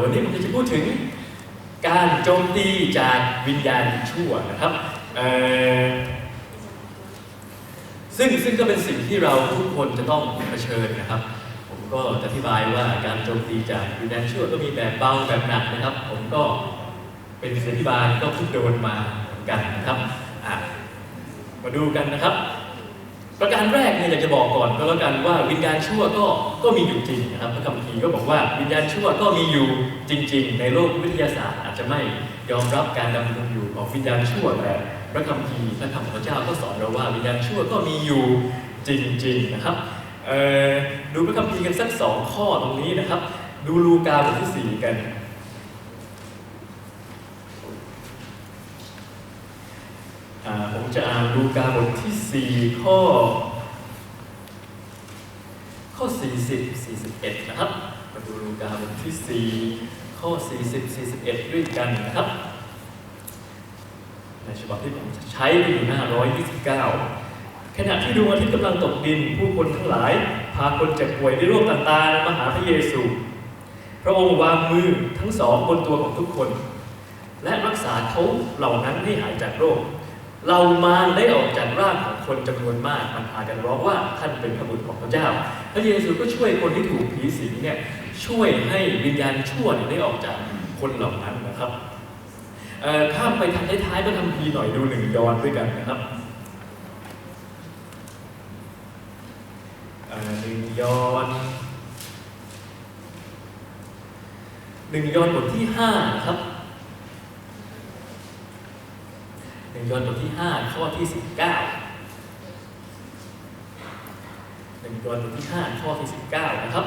วันนี้ผมจะพูดถึงการโจมตีจากวิญญาณชั่วนะครับซึ่งซึ่งก็เป็นสิ่งที่เราทุกคนจะต้องเผชิญนะครับ ผมก็จะอธิบายว่าการโจมตีจากวิญญาณชั่วก็มีแบบเบาแบบหนักนะครับ ผมก็เป็นศิษยาธิบาลก็เพิ่งโดนมาเหมือนกันนะครับมาดูกันนะครับ ประการแรกเนี่ยอยากจะบอกก่อนก็แล้วกันว่าวิญญาณชั่วก็ก็มีอยู่จริงนะครับพระคัมภีร์ก็บอกว่าวิญญาณชั่วก็มีอยู่จริง ๆ ในโลกวิทยาศาสตร์ อาจจะไม่ยอมรับการดำรงอยู่ของวิญญาณชั่วแต่พระคัมภีร์พระคำของพระเจ้าก็สอนเราว่าวิญญาณชั่วก็มีอยู่จริง ๆนะครับดูพระคัมภีร์กันสักสองข้อตรงนี้นะครับ ดูลูกาบทที่สี่กัน อ่าผม จะอ่านลูกาบทที่ 4 ข้อ ข้อ 40 41 นะครับ มาดูลูกาบทที่ 4 ข้อ 40 41 ด้วยกันนะครับ ในฉบับที่ผมจะใช้อยู่หน้า 129 ขณะที่ดวงอาทิตย์กำลังตกดิน ผู้คนทั้งหลาย พาคนเจ็บป่วยด้วยโรคต่างๆมาหาพระเยซู พระองค์วางมือทั้งสองบนตัวของทุกคน และรักษาเขาเหล่านั้นให้หายจากโรค เรามารได้ออกจากร่างของคนจำนวนมากมันพากันร้องว่าท่านเป็นพระบุตรของพระเจ้า พระเยซูก็ช่วยคนที่ถูกผีสิงเนี่ยช่วยให้วิญญาณชั่วเนี่ยได้ออกจากคนเหล่านั้นนะครับข้ามไปทางท้ายๆพระคัมภีหน่อยดูหนึ่งยอนด้วยกันนะครับหนึ่งยอนหนึ่งยอนบทที่ห้านะครับ หนึ่งยอห์นบทที่ 5 ข้อที่ 19หนึ่งยอห์นบทที่ 5 ข้อที่ 19 นะครับ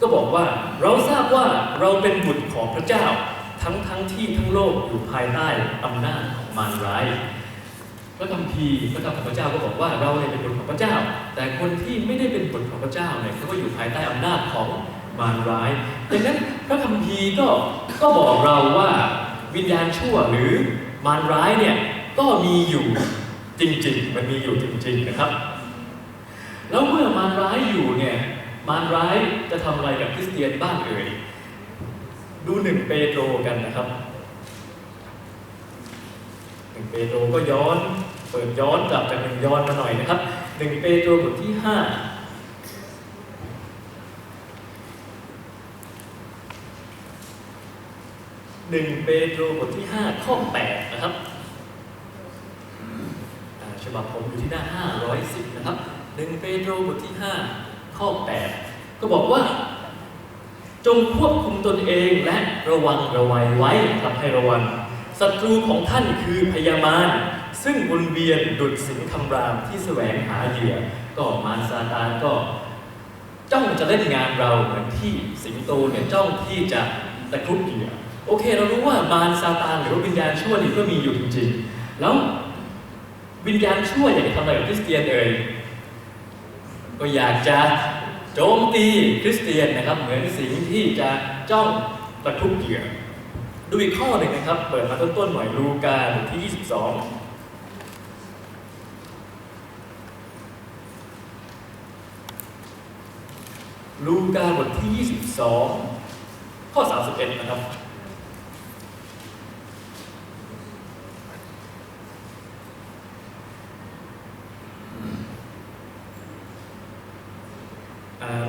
ก็บอกว่าเราทราบว่าเราเป็นบุตรของพระเจ้า ทั้งทั้งที่ทั้งโลกอยู่ภายใต้อำนาจของมารร้ายพระคัมภีร์พระคำของพระเจ้าก็บอกว่าเราเนี่ยเป็นบุตรของพระเจ้า แต่คนที่ไม่ได้เป็นบุตรของพระเจ้าเนี่ยเขาก็อยู่ภายใต้อำนาจของมารร้ายดังนั้นพระคัมภีร์ก็ก็บอกเราว่า วิญญาณชั่วหรือมารร้ายเนี่ยก็มีอยู่จริงๆ มันมีอยู่จริงๆนะครับ แล้วเมื่อมารร้ายอยู่เนี่ยมารร้ายจะทำอะไรกับคริสเตียนบ้างเอ่ยดูหนึ่งเปโตรกันนะครับหนึ่งเปโตรก็ย้อน เปิดย้อนกลับจากหนึ่งย้อนมาหน่อยนะครับหนึ่งเปโตรบทที่ห้า หนึ่งเปโตรบทที่ห้าข้อแปดนะครับฉบับผมอยู่ที่หน้าห้าร้อยสิบนะครับหนึ่งเปโตรบทที่ห้าข้อแปดก็บอกว่า จงควบคุมตนเองและระวังระวัยไว้ครับให้ระวังศัตรูของท่านคือพยามารซึ่งวนเวียนดุดสิงคำรามที่แสวงหาเหยื่อก็มารซาตานก็จ้องจะเล่นงานเราเหมือนที่สิงโตเนี่ยจ้องที่จะตะครุบเหยื่อ โอเค เรารู้ว่ามารซาตานหรือว่าวิญญาณชั่วนี่ก็มีอยู่จริงๆ แล้ววิญญาณชั่วอยากจะทำอะไรกับคริสเตียนเอ่ยก็อยากจะโจมตีคริสเตียนนะครับ เหมือนสิ่งที่จะจ้องตะครุบเหยื่อดูอีกข้อหนึ่งนะครับ เปิดมาต้นๆหน่อยลูกาบทที่ 22ลูกาบทที่ 22 ข้อ 31 นะครับ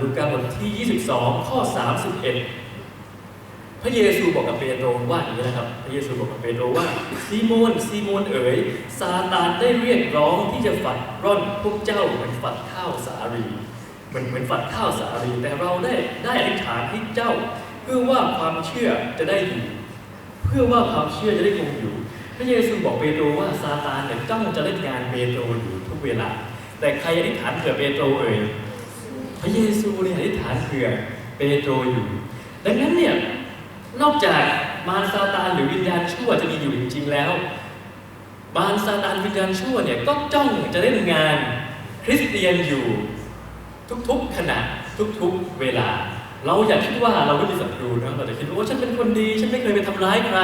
ลูกาบทที่ 22 ข้อ 31 พระเยซูบอกกับเปโตรว่าอย่างนี้นะครับ พระเยซูบอกกับเปโตรว่าซีโมนซีโมนเอ๋ยซาตานได้เรียกร้องที่จะฝัดร่อนพวกเจ้าเหมือนฝัดข้าวสาลีเหมือนเหมือนฝัดข้าวสาลีแต่เราได้ได้อธิษฐานให้เจ้า เพื่อว่าความเชื่อจะได้อยู่เพื่อว่าความเชื่อจะได้คงอยู่ พระเยซูบอกเปโตรว่าซาตานเนี่ยจ้องจะเล่นงานเปโตรอยู่ทุกเวลา แต่ใครอธิษฐานเผื่อเปโตรเอ่ย ระเยซูเนี่ยอธิษฐานเผื่อเปโตรอยู่ ดังนั้นเนี่ยนอกจากมารซาตานหรือวิญญาณชั่วจะมีอยู่จริง ๆ แล้ว มารซาตานวิญญาณชั่วเนี่ยก็จ้องจะเล่นงานคริสเตียนอยู่ทุกๆขณะทุกๆเวลา เราอย่าคิดว่าเราไม่มีศัตรูนะเราจะคิดว่าโอ้ฉันเป็นคนดีฉันไม่เคยไปทำร้ายใคร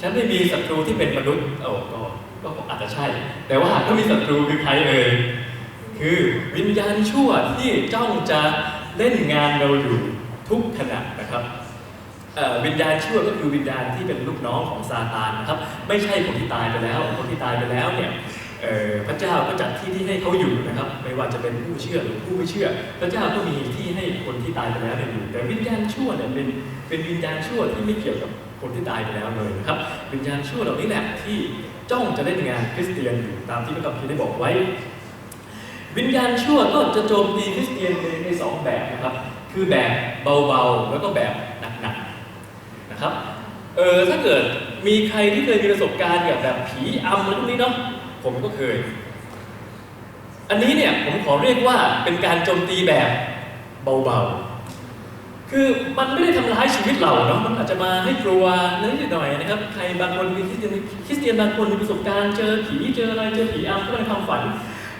ฉันไม่มีศัตรูที่เป็นมนุษย์โอ้ก็ก็อาจจะใช่ แต่ว่าก็มีศัตรูคือใครเอ่ย คือวิญญาณชั่วที่จ้องจะเล่นงานเราอยู่ทุกขณะนะครับวิญญาณชั่วก็คือวิญญาณที่เป็นลูกน้องของซาตานนะครับ ไม่ใช่คนที่ตายไปแล้ว คนที่ตายไปแล้วเนี่ยพระเจ้าก็จัดที่ที่ให้เขาอยู่นะครับ ไม่ว่าจะเป็นผู้เชื่อหรือผู้ไม่เชื่อ พระเจ้าก็มีที่ให้คนที่ตายไปแล้วเนี่ยอยู่แต่วิญญาณชั่วเนี่ยเป็นเป็นวิญญาณชั่วที่ไม่เกี่ยวกับคนที่ตายไปแล้วเลยนะครับ วิญญาณชั่วเหล่านี้แหละที่จ้องจะเล่นงานคริสเตียนอยู่ตามที่พระคัมภีร์ได้บอกไว้ วิญญาณชั่วก็จะโจมตีคริสเตียนในสองแบบนะครับ คือแบบเบาๆ แล้วก็แบบหนักๆนะครับเออถ้าเกิดมีใครที่เคยมีประสบการณ์กับแบบผีอำอะไรพวกนี้เนาะผมก็เคย อันนี้เนี่ยผมขอเรียกว่าเป็นการโจมตีแบบเบาๆ คือมันไม่ได้ทำร้ายชีวิตเราเนาะมันอาจจะมาให้กลัวนิดหน่อยนะครับ ใครบางคนมีคริสเตียนคริสเตียนบางคนมีประสบการณ์เจอผีเจออะไรเจอผีอำเข้ามาในความฝัน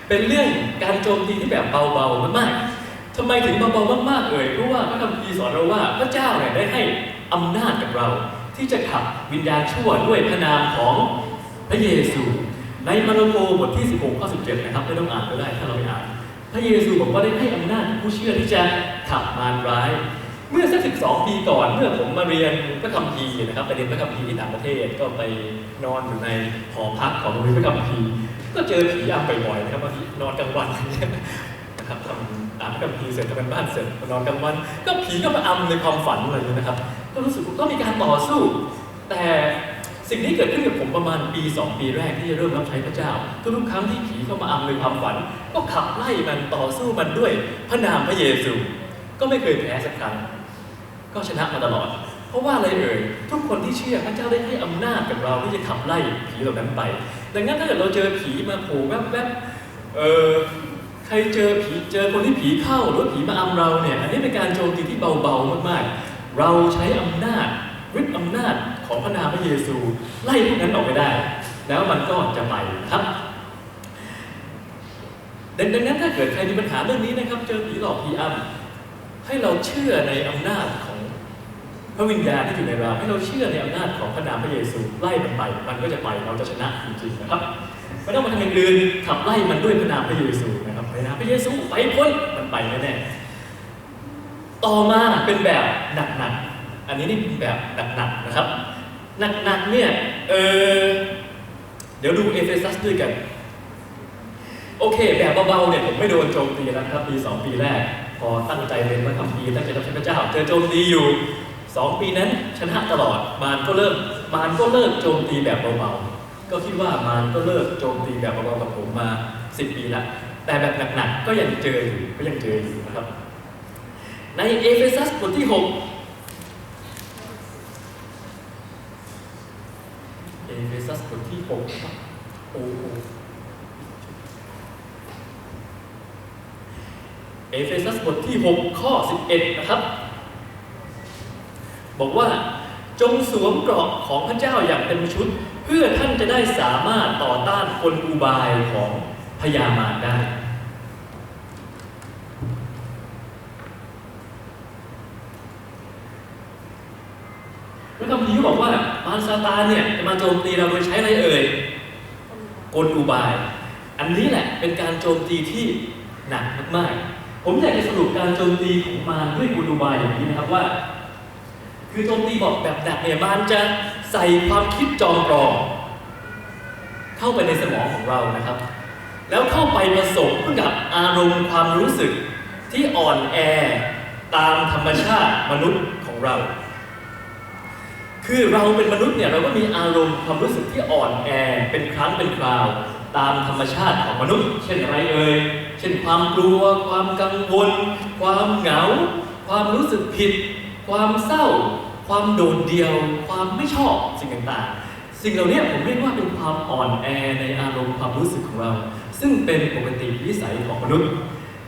เป็นเรื่องการโจมตีที่แบบเบาๆมากๆทำไมถึงเบาๆมากๆเอ่ยเพราะว่าพระคัมภีร์สอนเราว่าพระเจ้าเนี่ยได้ให้อำนาจกับเรา ที่จะขับวิญญาณชั่วด้วยพระนามของพระเยซูในมาระโกบทที่ 16 ข้อ 17 นะครับไม่ต้องอ่านก็ได้ถ้าเราไม่อ่าน พระเยซูบอกว่าได้ให้อำนาจผู้เชื่อที่จะขับมารร้าย เมื่อสักสิบสองปีก่อนเมื่อผมมาเรียนพระคัมภีร์นะครับไปเรียนพระคัมภีร์ที่ต่างประเทศก็ไปนอนอยู่ในหอพักของโรงเรียนพระคัมภีร์ ก็เจอผีอำบ่อยๆนะครับบางทีนอนกลางวันนะครับทำอ่านพระคัมภีเสร็จทำกันบ้านเสร็จนอนกลางวัน ก็ผีก็มาอำในความฝันอะไรอย่างเงี้นะครับ ก็รู้สึกก็มีการต่อสู้ แต่สิ่งนี้เกิดขึ้นกับผมประมาณปี 2 ปีแรกที่จะเริ่มรับใช้พระเจ้า ทุกๆครั้งที่ผีเข้ามาอำในความฝัน ก็ขับไล่มันต่อสู้มันด้วยพระนามพระเยซู ก็ไม่เคยแพ้สักครั้งก็ชนะมาตลอด เพราะว่าอะไรเอ่ยทุกคนที่เชื่อพระเจ้าได้ให้อำนาจกับเราที่จะขับไล่ผีเหล่านั้นไป ดังนั้นถ้าเกิดเราเจอผีมาโผล่แวบๆเออใครเจอผีเจอคนที่ผีเข้าหรือผีมาอำเราเนี่ยอันนี้เป็นการโจมตีที่เบาๆมากๆ เราใช้อำนาจฤทธิ์อำนาจของพระนามพระเยซู ไล่พวกนั้นออกไปได้ แล้วมันก็จะไปครับดังนั้นถ้าเกิดใครมีปัญหาเรื่องนี้นะครับ เจอผีหลอกผีอำให้เราเชื่อในอำนาจ พระวิญญาณที่อยู่ในเราให้เราเชื่อในอำนาจของพระนามพระเยซูไล่มันไปมันก็จะไปเราจะชนะจริงๆนะครับไม่ต้องมาทำอย่างอื่นขับไล่มันด้วยพระนามพระเยซูนะครับพระนามพระเยซูไปพ้นมันไปแน่ๆต่อมาเป็นแบบหนักๆอันนี้นี่เป็นแบบหนักๆนะครับหนักๆเนี่ยเออเดี๋ยวดูเอเฟซัสด้วยกัน โอเค แบบเบาๆเนี่ยผมไม่โดนโจมตีแล้วนะครับปีสองปีแรก พอตั้งใจเรียนพระคัมภีร์ตั้งใจรับใช้พระเจ้าเจอโจมตีอยู่ สองปีนั้นชนะตลอดมารก็เริ่มมารก็เลิกโจมตีแบบเบาๆก็คิดว่ามารก็เลิกโจมตีแบบเบาๆกับผมมาสิบปีละแต่แบบหนักๆก็ยังเจออยู่ก็ยังเจออยู่นะครับ ในเอเฟซัสบทที่หกเอเฟซัสบทที่หกครับโอ้โหเอเฟซัสบทที่ 6 ข้อ 11 นะครับ บอกว่าจงสวมเกราะของพระเจ้าอย่างเต็มชุด เพื่อท่านจะได้สามารถต่อต้านกลอุบายของพญามารได้พระคัมภีร์บอกว่ามารซาตานเนี่ยจะมาโจมตีเราโดยใช้อะไรเอ่ยกลอุบาย อันนี้แหละเป็นการโจมตีที่หนักมากๆ ผมอยากจะสรุปการโจมตีของมารด้วยกลอุบายอย่างนี้นะครับว่า คือโจมตีบอกแบบหนักเนี่ยมารจะใส่ความคิดจอมปลอมเข้าไปในสมองของเรานะครับ แล้วเข้าไปผสมกับอารมณ์ความรู้สึกที่อ่อนแอตามธรรมชาติมนุษย์ของเรา คือเราเป็นมนุษย์เนี่ยเราก็มีอารมณ์ความรู้สึกที่อ่อนแอเป็นครั้งเป็นคราว ตามธรรมชาติของมนุษย์ เช่นอะไรเอ่ยเช่นความกลัว ความกังวล ความเหงา ความรู้สึกผิด ความเศร้า ความโดดเดี่ยว ความไม่ชอบสิ่งต่างๆ สิ่งเหล่านี้ผมเรียกว่าเป็นความอ่อนแอในอารมณ์ความรู้สึกของเรา ซึ่งเป็นปกติวิสัยของมนุษย์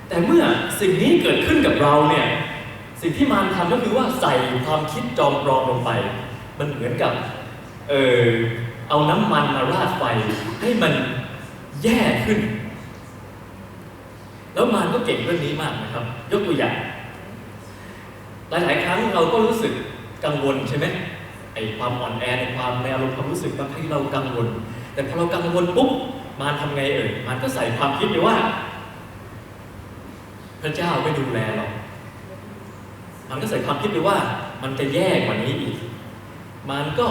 แต่เมื่อสิ่งนี้เกิดขึ้นกับเราเนี่ย สิ่งที่มารทำก็คือว่าใส่ความคิดจอมปลอมลงไป มันเหมือนกับ เออเอาน้ำมันมาราดไฟให้มันแย่ขึ้น แล้วมารก็เก่งเรื่องนี้มากนะครับ ยกตัวอย่าง หลายๆ ครั้งเราก็รู้สึก กังวลใช่ไหมไอความอ่อนแอในความในอารมณ์ความรู้สึกบางทีเรากังวล แต่พอเรากังวลปุ๊บมารทำไงเอ่ยมารก็ใส่ความคิดไปว่า พระเจ้าไม่ดูแลเรามันก็ใส่ความคิดไปว่า มันจะแย่กว่านี้อีก มันก็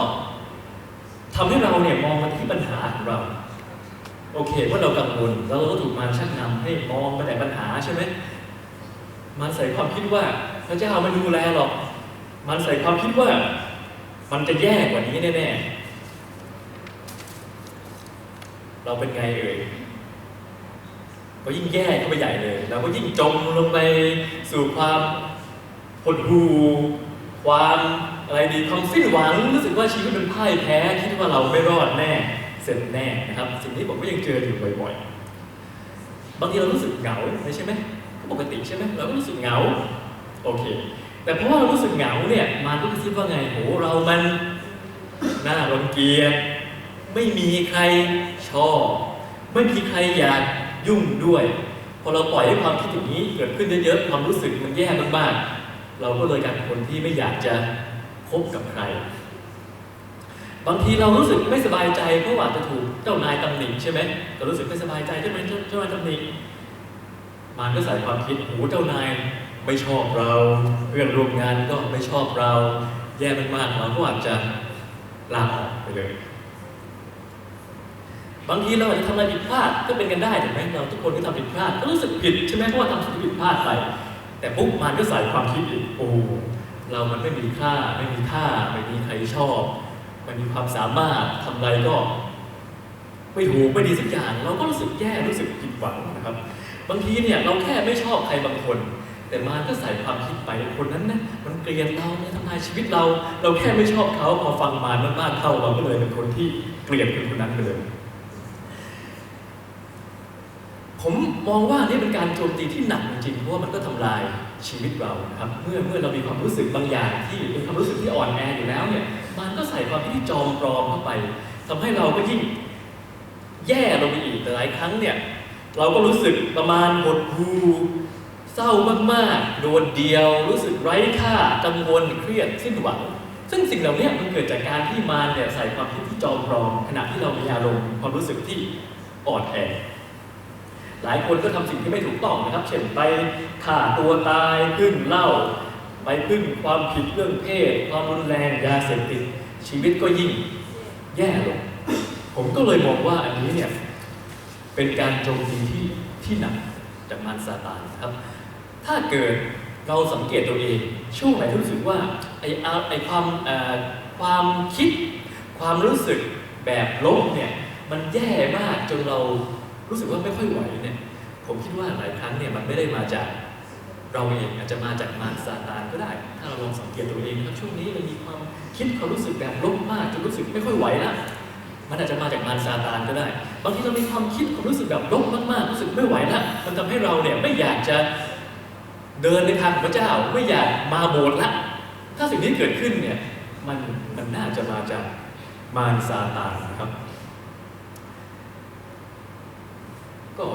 ทำให้เราเนี่ยมองมาที่ปัญหาของเรา โอเคว่าะเรากังวลแล้วเราก็ถูกมันชักนำให้มองไปแต่ปัญหาใช่ไหมมันใส่ความคิดว่าพระเจ้าไม่ดูแลหรอก มันใส่ความคิดว่ามันจะแย่กว่านี้แน่ๆ เราเป็นไงเอ่ย ก็ยิ่งแย่เข้าไปใหญ่เลย เราก็ยิ่งจมลงไปสู่ความหดหู่ความอะไรดีความสิ้นหวังรู้สึกว่าชีวิตเป็นพ่ายแพ้คิดว่าเราไม่รอดแน่เสร็จแน่นะครับ สิ่งนี้ผมก็ยังเจออยู่บ่อยๆ บางทีเรารู้สึกเหงาใช่ไหมก็ปกติใช่ไหมเราก็รู้สึกเหงา โอเค แต่เพราะว่าเรารู้สึกเหงาเนี่ยมันก็คิดว่าไงโหเรามันน่ารังเกียจไม่มีใครชอบ ไม่มีใครอยากยุ่งด้วย พอเราปล่อยให้ความคิดอย่างนี้เกิดขึ้นเยอะๆความรู้สึกมันแย่มากๆเราก็เลยกลายเป็นคนที่ไม่อยากจะคบกับใคร บางทีเรารู้สึกไม่สบายใจเพราะว่าจะถูกเจ้านายตำหนิใช่ไหมก็รู้สึกไม่สบายใจใช่ไหมเจ้านายตำหนิมันก็ใส่ความคิดโอ้เจ้านาย ไม่ชอบเราเพื่อนร่วมงานก็ไม่ชอบเรา แย่มากๆเราก็อาจจะลาออกไปเลย บางทีเราอาจจะทำอะไรผิดพลาดก็เป็นกันได้ถูกไหมเราทุกคนก็ทำผิดพลาดก็รู้สึกผิดใช่ไหมเพราะว่าทำสิ่งที่ผิดพลาดไปแต่ปุ๊บมันก็ใส่ความคิดอีกโอ้เรามันไม่มีค่าไม่มีค่าไม่มีใครชอบไม่มีความสามารถทำอะไรก็ไม่ถูกไม่ดีสักอย่าง เราก็รู้สึกแย่รู้สึกผิดหวังนะครับ บางทีเนี่ยเราแค่ไม่ชอบใครบางคน แต่มันก็ใส่ความคิดไปคนนั้นนะมันเกลียดเราเนี่ยทำลายชีวิตเรา เราแค่ไม่ชอบเขาพอฟังมารมากๆเข้าเราก็เลยเป็นคนที่เกลียดคนคนนั้นไปเลยผมมองว่านี่เป็นการโจมตีที่หนักจริงเพราะว่ามันก็ทำลายชีวิตเราครับ เมื่อเมื่อเรามีความรู้สึกบางอย่างที่เป็นความรู้สึกที่อ่อนแออยู่แล้วเนี่ยมันก็ใส่ความคิดที่จอมปลอมเข้าไปทำให้เราก็ยิ่งแย่ลงไปอีกแต่หลายครั้งเนี่ย เราก็รู้สึกประมาณหดหู่ เศร้ามากๆ โดดเดียว รู้สึกไร้ค่า กังวล เครียด สิ้นหวัง ซึ่งสิ่งเหล่านี้มันเกิดจากการที่มารเนี่ยใส่ความคิดที่จอมปลอม ขณะที่เรามีอารมณ์ความรู้สึกที่อ่อนแอ หลายคนก็ทำสิ่งที่ไม่ถูกต้องนะครับ เช่นไปฆ่าตัวตายพึ่งเหล้า ไปพึ่งความผิดเรื่องเพศ ความรุนแรง ยาเสพติด ชีวิตก็ยิ่งแย่ลง ผมก็เลยมองว่าอันนี้เนี่ยเป็นการโจมตีที่ที่หนักจากมารซาตานครับ ถ้าเกิดเราสังเกตตัวเอง ช่วงไหนที่รู้สึกว่าไอ้ไอ้ความความคิด ความรู้สึกแบบลบเนี่ยมันแย่มากจนเรารู้สึกว่าไม่ค่อยไหวเนี่ยผมคิดว่าหลายครั้งเนี่ยมันไม่ได้มาจากเราเองอาจจะมาจากมารซาตานก็ได้ ถ้าเราลองสังเกตตัวเองนะครับช่วงนี้มันมีความคิดความรู้สึกแบบลบมากจนรู้สึกไม่ค่อยไหวละมันอาจจะมาจากมารซาตานก็ได้ บางทีเรามีความคิดความรู้สึกแบบลบมากๆรู้สึกไม่ไหวละมันทำให้เราเนี่ยไม่อยากจะ เดินในทางพระเจ้าไม่อยากมาโบสถ์ละ ถ้าสิ่งนี้เกิดขึ้นเนี่ยมันมันน่าจะมาจากมารซาตานนะครับ ก็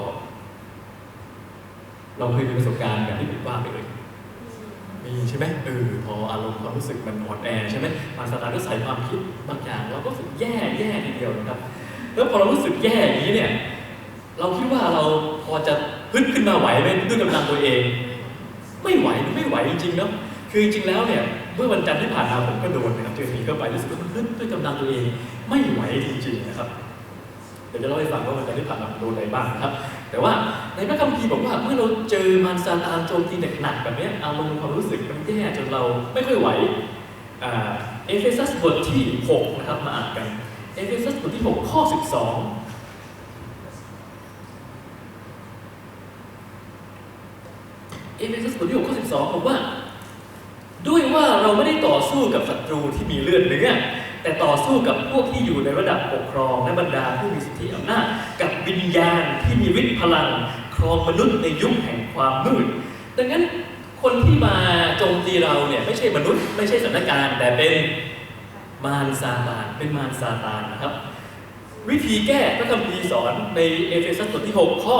เราเคยมีประสบการณ์แบบที่ผมว่าไปเลยมีใช่ไหมเออพออารมณ์ความรู้สึกมันอ่อนแอใช่ไหมมารซาตานก็ใส่ความคิดบางอย่างเราก็รู้สึกแย่แย่ทีเดียวนะครับ แล้วพอเรารู้สึกแย่อย่างนี้เนี่ย เราคิดว่าเราพอจะพึ่งขึ้นมาไหวไหมด้วยกำลังตัวเอง ไม่ไหวไม่ไหวจริงๆเนาะคือจริงแล้วเนี่ยเมื่อวันจันทร์ที่ผ่านมาผมก็โดนนะครับเจอผีเข้าไปรู้สึกว่ามันพึ่งด้วยกำลังตัวเองไม่ไหวจริงๆนะครับเดี๋ยวจะเล่าให้ฟังว่าวันจันทร์ที่ผ่านมาผมโดนอะไรบ้างนะครับ แต่ว่าในพระคัมภีร์บอกว่าเมื่อเราเจอมารซาตานโจมตีหนักๆแบบนี้อารมณ์ความรู้สึกมันแย่จนเราไม่ค่อยไหวเอเฟซัสบทที่6นะครับมาอ่านกันเอเฟซัสบทที่ 6 ข้อ 12 เอเฟซัสบทที่6ข้อ12บอกว่า ด้วยว่าเราไม่ได้ต่อสู้กับศัตรูที่มีเลือดเนื้อแต่ต่อสู้กับพวกที่อยู่ในระดับปกครองและบรรดาผู้มีสิทธิอำนาจกับวิญญาณที่มีฤทธิ์พลัง ครองมนุษย์ในยุคแห่งความมืด ดังนั้นคนที่มาโจมตีเราเนี่ยไม่ใช่มนุษย์ไม่ใช่สถานการณ์แต่เป็นมารซาตานเป็นมารซาตานนะครับ วิธีแก้พระคัมภีร์สอนในเอเฟซัสบทที่ 6 ข้อ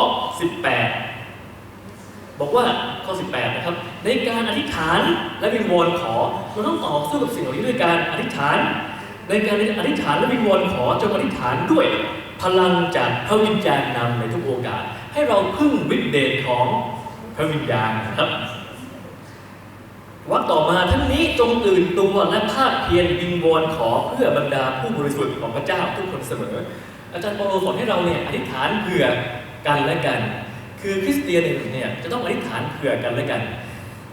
18 บอกว่าข้อ 18 นะครับ ในการอธิษฐานและวิงวอนขอเราต้องต่อสู้กับสิ่งเหล่านี้ด้วยการอธิษฐาน ในการอธิษฐานและวิงวอนขอจงอธิษฐานด้วย พลังจากพระวิญญาณนำในทุกโอกาส ให้เราพึ่งฤทธิเดชของพระวิญญาณนะครับวักต่อมาทั้งนี้จงตื่นตัวและภาคเพียรวิงวอนขอเพื่อบรรดาผู้บริสุทธิ์ของพระเจ้าทุกคนเสมอ อาจารย์เปโลสอนให้เราเนี่ยอธิษฐานเผื่อกันและกัน คือคริสเตียนเนี่ยจะต้องอธิษฐานเผื่อกันและกัน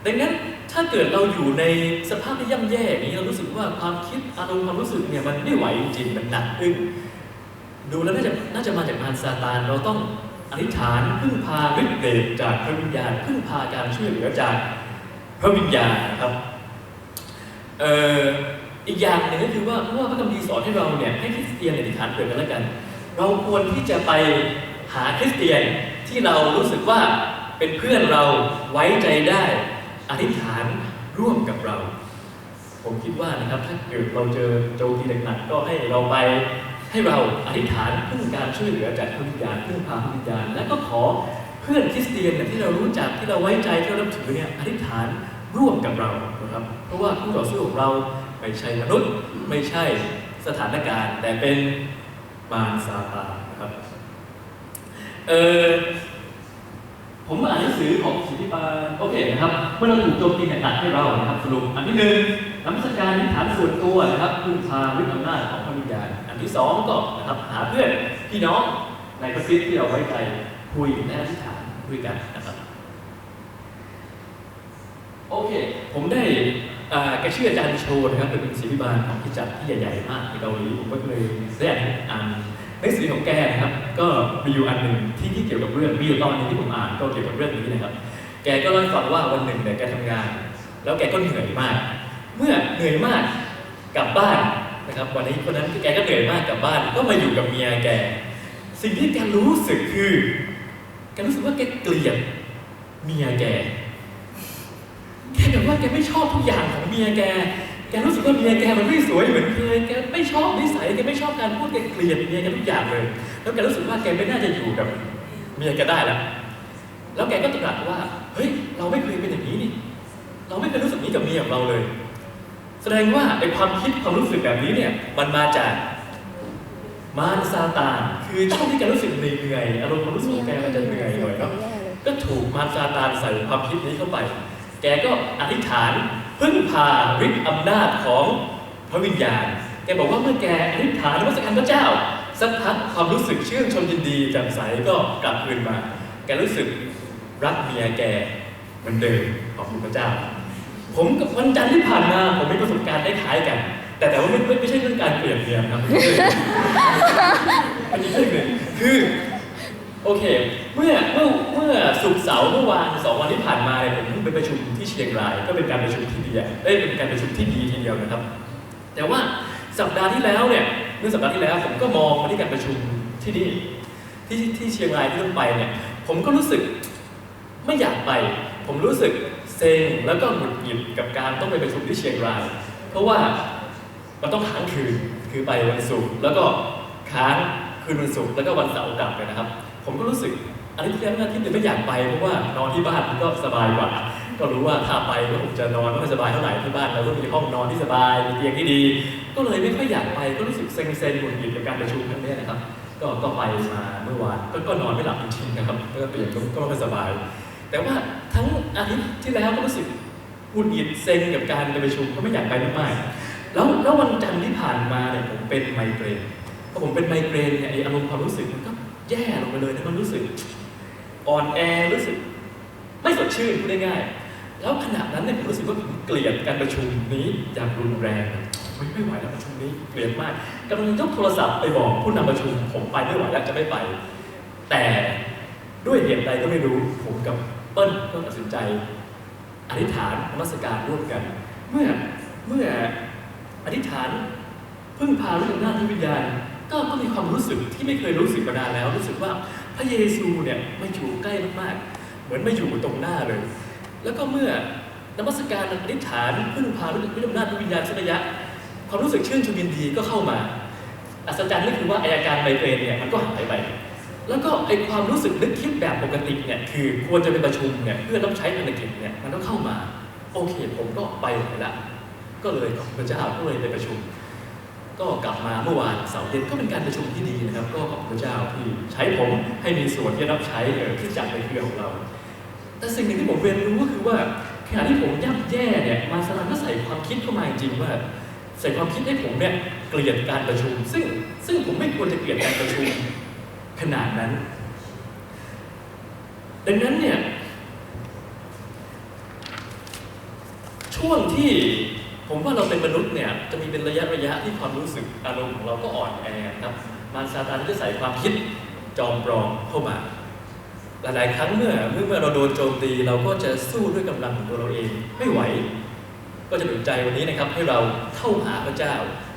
ดังนั้นถ้าเกิดเราอยู่ในสภาพที่ย่ำแย่อย่างนี้เรารู้สึกว่าความคิดอารมณ์ความรู้สึกเนี่ยมันไม่ไหวจริงมันหนักอึ้งดูแล้วน่าจะน่าจะมาจากมารซาตานเราต้องอธิษฐานพึ่งพาฤทธิ์เดชจากพระวิญญาณพึ่งพาการช่วยเหลือจากพระวิญญาณนะครับเอ่ออีกอย่างหนึ่งก็คือว่าเพราะว่าพระคัมภีร์สอนให้เราเนี่ยให้คริสเตียนอธิษฐานเผื่อกันแล้วกัน เราควรที่จะไปหาคริสเตียน ที่เรารู้สึกว่าเป็นเพื่อนเราไว้ใจได้อธิษฐานร่วมกับเรา ผมคิดว่านะครับถ้าเกิดเราเจอโจมตีหนักๆก็ให้เราไปให้เราอธิษฐานพึ่งการช่วยเหลือจากพระวิญญาณพึ่งพาพระวิญญาณและก็ขอเพื่อนคริสเตียนเนี่ยที่เรารู้จักที่เราไว้ใจที่เรานับถือเนี่ยอธิษฐานร่วมกับเรานะครับ เพราะว่าคู่ต่อสู้ของเราไม่ใช่มนุษย์ไม่ใช่สถานการณ์ แต่เป็นมารซาตาน เออผมอ่านหนังสือของสิทธิบาลโอเคนะครับ เมื่อเราถูกโจมตีหนักๆให้เรานะครับสรุปอันที่หนึ่งน้ำสการนิฐานส่วนตัวนะครับพึ่งพาฤทธิ์อำนาจของพระวิญญาณอันที่สองก็นะครับหาเพื่อนพี่น้องในประสิทธิ์ที่เราไว้ใจคุยและอธิษฐานด้วยกันนะครับโอเค ผมได้แกชื่ออาจารย์โชว์นะครับเป็นศิลปิบาลของที่จัดที่ใหญ่ๆมากในเกาหลีผมก็เลยได้อ่าน หนังสือของแกนะครับ ก็มีอยู่อันหนึ่งที่ที่เกี่ยวกับเรื่องมีอยู่ตอนนึงที่ผมอ่านก็เกี่ยวกับเรื่องนี้นะครับ แกก็เล่าให้ฟังว่าวันหนึ่งเนี่ยแกทำงาน แล้วแกก็เหนื่อยมาก เมื่อเหนื่อยมากกลับบ้านนะครับ วันนี้คนนั้นแกก็เหนื่อยมากกลับบ้าน ก็มาอยู่กับเมียแก สิ่งที่แกรู้สึกคือแกรู้สึกว่าแกเกลียดเมียแกแกแบบว่าแกไม่ชอบทุกอย่างของเมียแก แกรู้สึกว่าเมียแกมันไม่สวยเหมือนเคย แกไม่ชอบนิสัย แกไม่ชอบการพูด แกเกลียดเมียแกทุกอย่างเลย แล้วแกรู้สึกว่าแกไม่น่าจะอยู่กับเมียแกได้แล้ว แล้วแกก็ตรัสว่า เฮ้ย เราไม่เคยเป็นอย่างนี้นี่ เราไม่เคยรู้สึกนี้กับเมียของเราเลย แสดงว่าไอ้ความคิดความรู้สึกแบบนี้เนี่ย มันมาจากมารซาตาน คือช่วงที่แกรู้สึกเหนื่อยอารมณ์ความรู้สึกแกมันจะเหนื่อยหน่อยเนาะก็ถูกมารซาตานใส่ความคิดนี้เข้าไป แกก็อธิษฐาน พึ่งพาฤทธิ์อำนาจของพระวิญญาณ แกบอกว่าเมื่อแกอธิษฐานนมัสการพระเจ้า สักพักความรู้สึกชื่นชมยินดีแจ่มใสก็กลับคืนมา แกรู้สึกรักเมียแกเหมือนเดิมขอบคุณพระเจ้า ผมกับวันจันทร์ที่ผ่านมาผมมีประสบการณ์คล้ายกัน แต่แต่ว่าไม่ไม่ไม่ใช่เรื่องการเปลี่ยนเมียนะครับอันนี้เรื่องหนึ่งคือ โอเค เมื่อเมื่อเมื่อศุกร์เสาร์เมื่อวานสองวันที่ผ่านมาเนี่ยผมเพิ่งไปประชุมที่เชียงราย ก็เป็นการประชุมที่ดีอะเอ้ยเป็นการประชุมที่ดีทีเดียวนะครับ แต่ว่าสัปดาห์ที่แล้วเนี่ยเมื่อสัปดาห์ที่แล้วผมก็มองมาที่การประชุมที่นี่ที่ที่เชียงรายที่ต้องไปเนี่ย ผมก็รู้สึกไม่อยากไป ผมรู้สึกเซ็งแล้วก็หงุดหงิดกับการต้องไปประชุมที่เชียงราย เพราะว่ามันต้องค้างคืนคือไปวันศุกร์แล้วก็ค้างคืนวันศุกร์แล้วก็วันเสาร์กลับเลยนะครับ ผมก็รู้สึกอาทิตย์ที่แล้วอาทิตย์นี้ไม่อยากไปเพราะว่านอนที่บ้านมันก็สบายกว่า ก็รู้ว่าถ้าไปก็ผมจะนอนไม่สบายเท่าไหร่ที่บ้านเราก็มีห้องนอนที่สบายมีเตียงที่ดี ก็เลยไม่ค่อยอยากไปก็รู้สึกเซ็งๆหงุดหงิดกับการประชุมครั้งนี้นะครับ ก็ก็ไปมาเมื่อวานก็ก็นอนไม่หลับจริงๆนะครับก็ตื่นก็ไม่สบาย แต่ว่าทั้งอาทิตย์ที่แล้วก็รู้สึกหงุดหงิดเซ็งกับการไปประชุมก็ไม่อยากไปมากๆแล้วแล้ววันจันทร์ที่ผ่านมาเนี่ยผมเป็นไมเกรนพอผมเป็นไมเกรนเนี่ยไออารมณ์ความรู้สึกมันก็ แย่ลงไปเลยนะมันรู้สึกอ่อนแอรู้สึก ไม่สดชื่นพูดง่ายๆแล้วขณะนั้นเนี่ยผมรู้สึกว่าผมเกลียดการประชุมนี้อย่างรุนแรงไม่ไหวแล้วประชุมนี้เกลียดมากกำลังยกโทรศัพท์ไปบอกผู้นำประชุม ผมไปไม่ไหวแล้วจะไม่ไป แต่ด้วยเหตุใดก็ไม่รู้ผมกับเปิ้ลก็ตัดสินใจอธิษฐานนมัสการร่วมกัน เมื่อเมื่ออธิษฐานพึ่งพาเรื่องหน้าที่วิญญาณ ก็ก็มีความรู้สึกที่ไม่เคยรู้สึกมานานแล้ว รู้สึกว่าพระเยซูเนี่ยมาอยู่ใกล้มากๆเหมือนมาอยู่ตรงหน้าเลย แล้วก็เมื่อนมัสการอธิษฐานพึ่งพาเรื่องเรื่องหน้าที่วิญญาณสักระยะ ความรู้สึกชื่นชมยินดีก็เข้ามา อัศจรรย์ก็คือว่าอาการไมเกรนเนี่ยมันก็หายไป แล้วก็ไอความรู้สึกนึกคิดแบบปกติเนี่ยคือควรจะไปประชุมเนี่ยเพื่อต้องใช้ภารกิจเนี่ยมันต้องเข้ามา โอเค ผมก็ไปเลยละก็เลยขอบพระเจ้าก็เลยไปประชุม ก็กลับมาเมื่อวานเสาร์เย็นก็เป็นการประชุมที่ดีนะครับ ก็ขอบพระเจ้าที่ใช้ผมให้มีส่วนที่รับใช้เอ่อที่จัดในเครือของเรา แต่สิ่งหนึ่งที่ผมเรียนรู้ก็คือว่าขณะที่ผมย่ำแย่เนี่ยมาสลานก็ใส่ความคิดเข้ามาจริงว่า ใส่ความคิดให้ผมเนี่ยเกลียดการประชุม ซึ่งซึ่งผมไม่ควรจะเกลียดการประชุมขนาดนั้น ดังนั้นเนี่ยช่วงที่ ผมว่าเราเป็นมนุษย์เนี่ยจะมีเป็นระยะระยะที่ความรู้สึกอารมณ์ของเราก็อ่อนแอครับมารซาตานก็ใส่ความคิดจอมปลอมเข้ามา หลาย ๆ ครั้งเมื่อเมื่อเราโดนโจมตีเราก็จะสู้ด้วยกำลังของตัวเราเองไม่ไหว ก็จะเป็นใจวันนี้นะครับ ให้เราเข้าหาพระเจ้า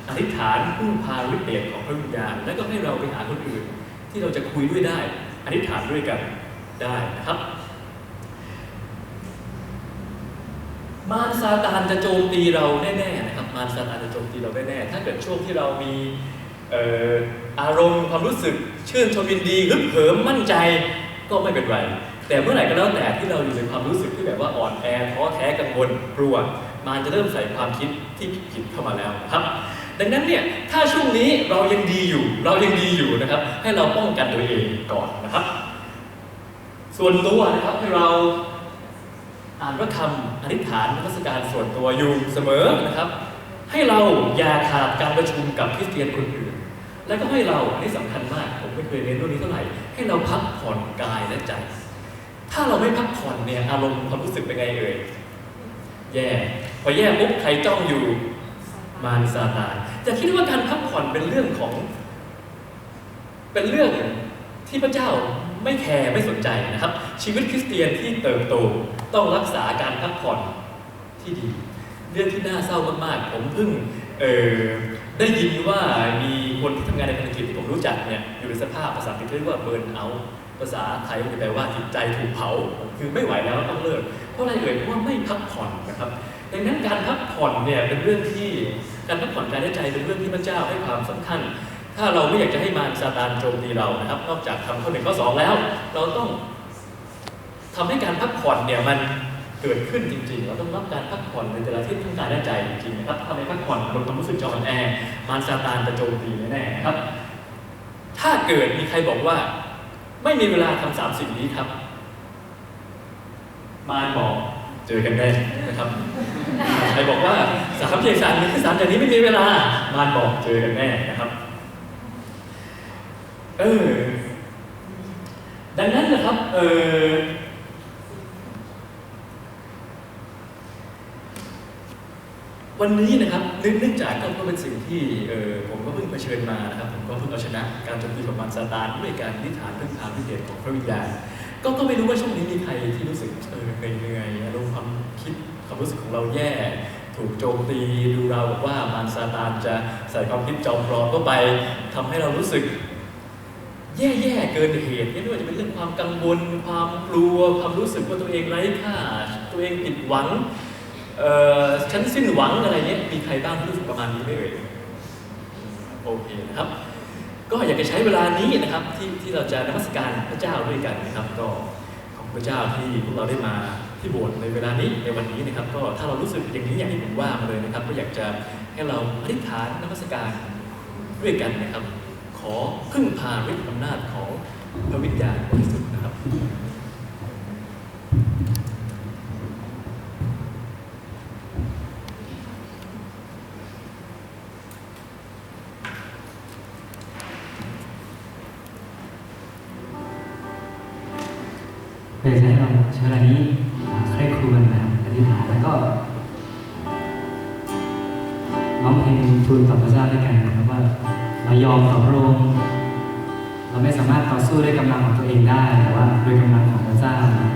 อธิษฐานพึ่งพาฤทธิ์เดชของพระวิญญาณแล้วก็ให้เราไปหาคนอื่น ที่เราจะคุยด้วยได้อธิษฐานด้วยกันได้นะครับ มารซาตานจะโจมตีเราแน่ๆนะครับมารซาตานจะโจมตีเราแน่ๆถ้าเกิดช่วงที่เรามีออารมณ์ความรู้สึกชื่นชมยินดีฮึกเหิมมั่นใจก็ไม่เป็นไร แต่เมื่อไหร่ก็แล้วแต่ที่เราอยู่ในความรู้สึกที่แบบว่าอ่อนแอท้อแท้กังวลกลัวมารจะเริ่มใส่ความคิดที่ผิดๆเข้ามาแล้วนะครับ ดังนั้นเนี่ยถ้าช่วงนี้เรายังดีอยู่ เรายังดีอยู่นะครับ ให้เราป้องกันตัวเองก่อนนะครับ ส่วนตัวนะครับให้เรา อ่านพระคำอธิษฐานนมัสการส่วนตัวอยู่เสมอนะครับ ให้เราอย่าขาดการประชุมกับคริสเตียนคนอื่น และก็ให้เราอันนี้สำคัญมาก ผมไม่เคยเรียนเรื่องนี้เท่าไหร่ ให้เราพักผ่อนกายและใจ ถ้าเราไม่พักผ่อนเนี่ยอารมณ์ความรู้สึกเป็นไงเอ่ย แย่ พอแย่ปุ๊บใครจ้องอยู่ มารซาตานจะคิดว่าการพักผ่อนเป็นเรื่องของ เป็นเรื่องที่พระเจ้าไม่แคร์ไม่สนใจนะครับ ชีวิตคริสเตียนที่เติบโต ต้องรักษาการพักผ่อนที่ดี เรื่องที่น่าเศร้ามากๆ ผมเพิ่งเออได้ยินว่ามีคนที่ทำงานในธุรกิจที่ผมรู้จักเนี่ยอยู่ในสภาพภาษาอังกฤษเรียกว่าเบิร์นเอาภาษาไทยมันแปลว่าจิตใจถูกเผา คือไม่ไหวแล้วต้องเลิกเพราะอะไรเอ่ยเพราะว่าไม่พักผ่อนนะครับดังนั้นการพักผ่อนเนี่ยเป็นเรื่องที่การพักผ่อนการได้ใจเป็นเรื่องที่พระเจ้าให้ความสำคัญ ถ้าเราไม่อยากจะให้มารซาตานโจมตีเรานะครับ นอกจากทำข้อหนึ่งข้อสองแล้ว เราต้อง ทำให้การพักผ่อนเนี่ยมันเกิดขึ้นจริงๆ เราต้องรับการพักผ่อนในแต่ละที่ทั้งกายและใจจริงๆนะครับถ้าไม่พักผ่อนคนความรู้สึกจอ่อนแอมารซาตานจะโจมตีแน่ๆนะครับ ถ้าเกิดมีใครบอกว่า ไม่มีเวลาทำสามสิ่งนี้ครับ มารบอกเจอกันได้นะครับใครบอกว่าสามเพียงสามนี้คือสามอย่างนี้ไม่มีเวลา มารบอกเจอกันแน่นะครับ เออดังนั้นนะครับ เออ วันนี้นะครับเนื่องจากก็เป็นสิ่งที่เออผมก็เพิ่งเผชิญมานะครับผมก็เพิ่งเอาชนะ การโจมตีของมารซาตานด้วยการอธิฐานเรื่องทางพิเศษของพระวิญญาณก็ก็ไม่รู้ว่าช่วงนี้มีใครที่รู้สึกเออเหนื่อยๆอารมณ์ความคิดความรู้สึกของเราแย่ ถูกโจมตีดูเราแบบว่ามารซาตานจะใส่ความคิดจอมปลอมเข้าไปทำให้เรารู้สึก แย่ๆเกินเหตุไม่ว่าจะเป็นเรื่องความกังวล ความกลัว ความรู้สึกว่าตัวเองไร้ค่าตัวเองผิดหวัง เอ่อฉันสิ้นหวังอะไรเนี้ยมีใครบ้างที่รู้สึกประมาณนี้ไหมเอ่ยโอเคนะครับ ก็อยากจะใช้เวลานี้นะครับที่ที่เราจะนมัสการพระเจ้าด้วยกันนะครับ ก็ขอบพระเจ้าที่พวกเราได้มาที่โบสถ์ในเวลานี้ในวันนี้นะครับ ก็ถ้าเรารู้สึกอย่างนี้อย่างที่ผมว่ามาเลยนะครับ ก็อยากจะให้เราอธิษฐานนมัสการด้วยกันนะครับ ขอพึ่งพาฤทธิ์อำนาจของพระวิญญาณบริสุทธิ์นะครับ อยากจะให้เราใช้เวลานี้ใครครวญนะครับอธิษฐานแล้วก็ร้องเพลงทูลต่อพระเจ้าด้วยกันนะครับว่าเรายอมต่อพระองค์เราไม่สามารถต่อสู้ด้วยกำลังของตัวเองได้แต่ว่าด้วยกำลังของพระเจ้านะ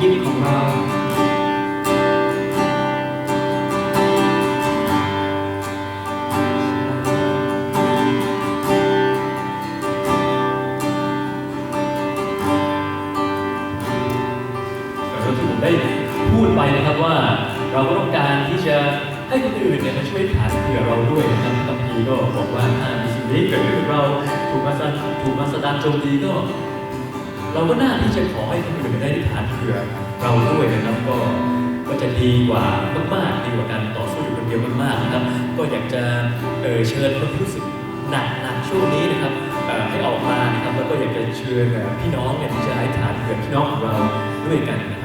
คิดของเราเรา ที่ผมได้พูดไปนะครับว่าเราก็ต้องการที่จะให้คนอื่นเนี่ยมาช่วยฐานเผื่อเราด้วยนะครับบางทีก็บอกว่าถ้ามีสิ่งนี้เกิดขึ้นกับเรา ถูกมาสถูกมาสดานโจมตีก็ เราก็น่าที่จะขอให้คนอื่นได้ฐานเผื่อเราด้วยนะครับก็ก็จะดีกว่ามากๆดีกว่าการต่อสู้อยู่คนเดียวมากๆนะครับ ก็อยากจะเออเชิญคนที่รู้สึกหนักหนักช่วงนี้นะครับให้ออกมานะครับแล้วก็อยากจะเชิญพี่น้องเนี่ยที่จะให้ฐานเผื่อพี่น้องของเราด้วยกันนะ